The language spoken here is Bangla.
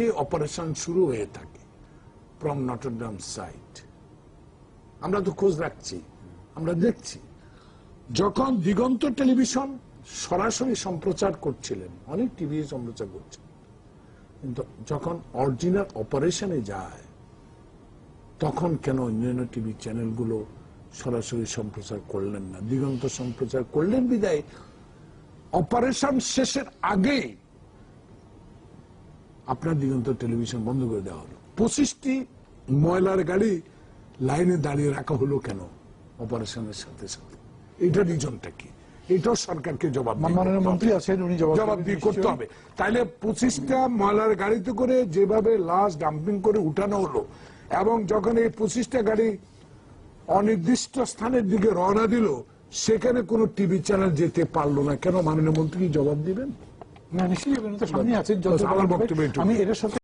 থেকে অপারেশন শুরু হয়ে থাকে ফ্রম নটরডাম সাইট আমরা তো খোঁজ রাখছি, আমরা দেখছি। যখন দিগন্ত টেলিভিশন সরাসরি সম্প্রচার করছিলেন, অনেক টিভি সম্প্রচার করছেন, কিন্তু যখন অরিজিনাল অপারেশনে যায়, তখন কেন অন্যান্য টিভি চ্যানেলগুলো সরাসরি সম্প্রচার করলেন না? দিগন্ত সম্প্রচার করলেন বিদায়। অপারেশন শেষের আগেই আপনার দিগন্ত টেলিভিশন বন্ধ করে দেওয়া হলো। পঁচিশটি ময়লার গাড়ি লাইনে দাঁড়িয়ে রাখা হলো কেন অপারেশনের সাথে সাথে? এটা রিজনটা কি? এটাও সরকারকে জবাব মাননীয় মন্ত্রী আছেন উনি জবাব জবাব দিয়ে করতে হবে। তাইলে পঁচিশটা ময়লার গাড়িতে করে যেভাবে লাশ ডাম্পিং করে উঠানো হলো এবং যখন এই পঁচিশটা গাড়ি অনির্দিষ্ট স্থানের দিকে রওনা দিল সেখানে কোনো টিভি চ্যানেল যেতে পারল না। কেন মাননীয় মন্ত্রী জবাব দিবেন? না নিশ্চয়ই সামনে এটুকু। আমি এটার সাথে